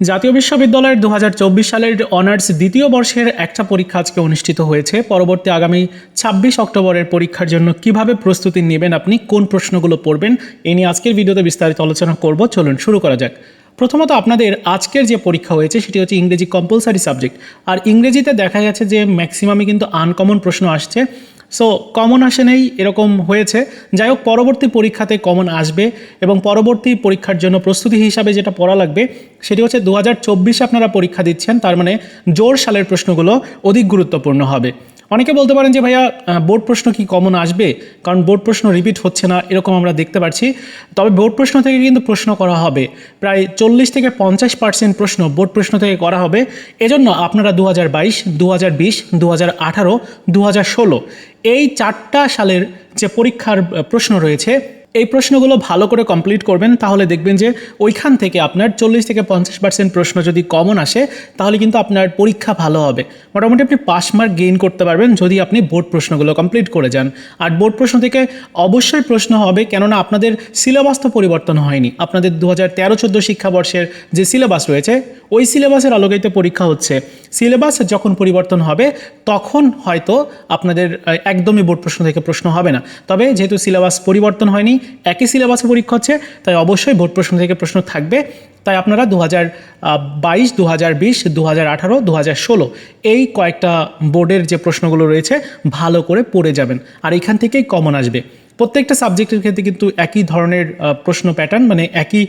জাতীয় বিশ্ববিদ্যালয়ের দু হাজার চব্বিশ সালের অনার্স দ্বিতীয় বর্ষের একটা পরীক্ষা আজকে অনুষ্ঠিত হয়েছে। পরবর্তী আগামী ছাব্বিশ অক্টোবরের পরীক্ষার জন্য কীভাবে প্রস্তুতি নেবেন আপনি, কোন প্রশ্নগুলো পড়বেন, এ নিয়ে আজকের ভিডিওতে বিস্তারিত আলোচনা করব। চলুন শুরু করা যাক। প্রথমত আপনাদের আজকের যে পরীক্ষা হয়েছে, সেটি হচ্ছে ইংরেজি কম্পালসারি সাবজেক্ট আর ইংরেজিতে দেখা গেছে যে ম্যাক্সিমামই কিন্তু আনকমন প্রশ্ন আসছে। সো কমন আসে নেই এরকম হয়েছে। যাই হোক পরবর্তী পরীক্ষাতে কমন আসবে এবং পরবর্তী পরীক্ষার জন্য প্রস্তুতি হিসাবে যেটা পড়া লাগবে, সেটি হচ্ছে দু আপনারা পরীক্ষা দিচ্ছেন, তার মানে জোর সালের প্রশ্নগুলো অধিক গুরুত্বপূর্ণ হবে। অনেকে বলতে পারেন যে, ভাইয়া বোর্ড প্রশ্ন কি কমন আসবে? কারণ বোর্ড প্রশ্ন রিপিট হচ্ছে না। এরকম আমরা দেখতে পাচ্ছি তবে বোর্ড প্রশ্ন থেকে কিন্তু প্রশ্ন করা হবে। প্রায় চল্লিশ থেকে পঞ্চাশ পার্সেন্ট প্রশ্ন বোর্ড প্রশ্ন থেকে করা হবে। এজন্য আপনারা দু হাজার বাইশ দু হাজার বিশ দু হাজার আঠারো দু হাজার ষোলো এই চারটা সালের যে পরীক্ষার প্রশ্ন রয়েছে এই প্রশ্নগুলো ভালো করে কমপ্লিট করবেন, তাহলে দেখবেন যে ওইখান থেকে আপনার চল্লিশ থেকে পঞ্চাশ পার্সেন্ট প্রশ্ন যদি কমন আসে, তাহলে কিন্তু আপনার পরীক্ষা ভালো হবে। মোটামুটি আপনি পাস মার্ক গেইন করতে পারবেন যদি আপনি বোর্ড প্রশ্নগুলো কমপ্লিট করে যান। আর বোর্ড প্রশ্ন থেকে অবশ্যই প্রশ্ন হবে, কেননা আপনাদের সিলেবাস তো পরিবর্তন হয়নি। আপনাদের দু হাজার তেরো চোদ্দ শিক্ষাবর্ষের যে সিলেবাস রয়েছে, ওই সিলেবাসের আলোকিত পরীক্ষা হচ্ছে। সিলেবাস যখন পরিবর্তন হবে, তখন হয়তো আপনাদের একদমই বোর্ড প্রশ্ন থেকে প্রশ্ন হবে না। তবে যেহেতু সিলেবাস পরিবর্তন হয়নি একই সিলেবাসে পরীক্ষা হচ্ছে, তাই অবশ্যই ভোট প্রশ্ন থেকে প্রশ্ন থাকবে। তাই আপনারা দু হাজার বাইশ দু হাজার বিশ দু হাজার আঠারো দু হাজার ষোলো এই কয়েকটা বোর্ডের যে প্রশ্নগুলো রয়েছে, ভালো করে পড়ে যাবেন। আর এখান থেকেই কমন আসবে। প্রত্যেকটা সাবজেক্টের ক্ষেত্রে কিন্তু একই ধরনের প্রশ্ন প্যাটার্ন মানে একই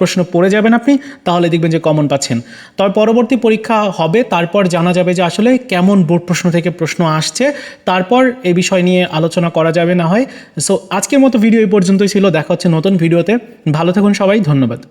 প্রশ্ন পড়ে যাবেন আপনি, তাহলে দেখবেন যে কমন পাচ্ছেন। তবে পরবর্তী পরীক্ষা হবে, তারপর জানা যাবে যে আসলে কেমন বোর্ড প্রশ্ন থেকে প্রশ্ন আসছে, তারপর এ বিষয় নিয়ে আলোচনা করা যাবে না হয়। সো আজকের মতো ভিডিও এই পর্যন্তই ছিল, দেখা হচ্ছে নতুন ভিডিওতে ভালো থাকুন সবাই, ধন্যবাদ।